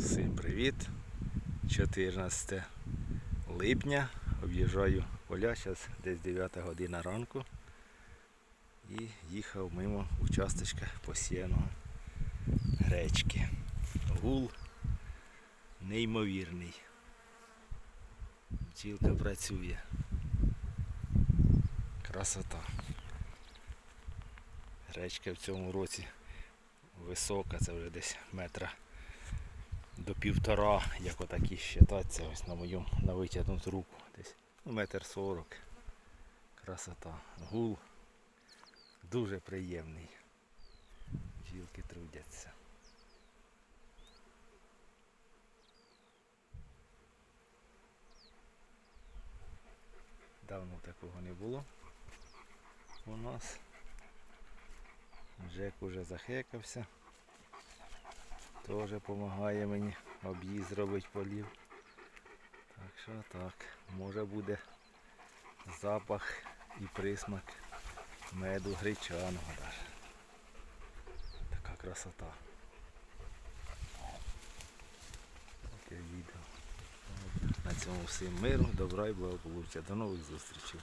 Всім привіт! 14 липня. Об'їжджаю поля, зараз десь 9 година ранку. І їхав мимо участочка посіяного гречки. Гул неймовірний. Бджілка працює. Красота. Гречка в цьому році висока, це вже десь метра до півтора, як отакі щитаться ось на моєму на витягнуту руку. Десь метр сорок. Красота. Гул дуже приємний. Бджілки трудяться. Давно такого не було у нас. Джек уже захекався. Теж допомагає мені об'їзд робить полів. Так що так, може буде запах і присмак меду гречаного даже. Така красота. Таке відео. На цьому всім миру, добра і благополуччя. До нових зустрічей.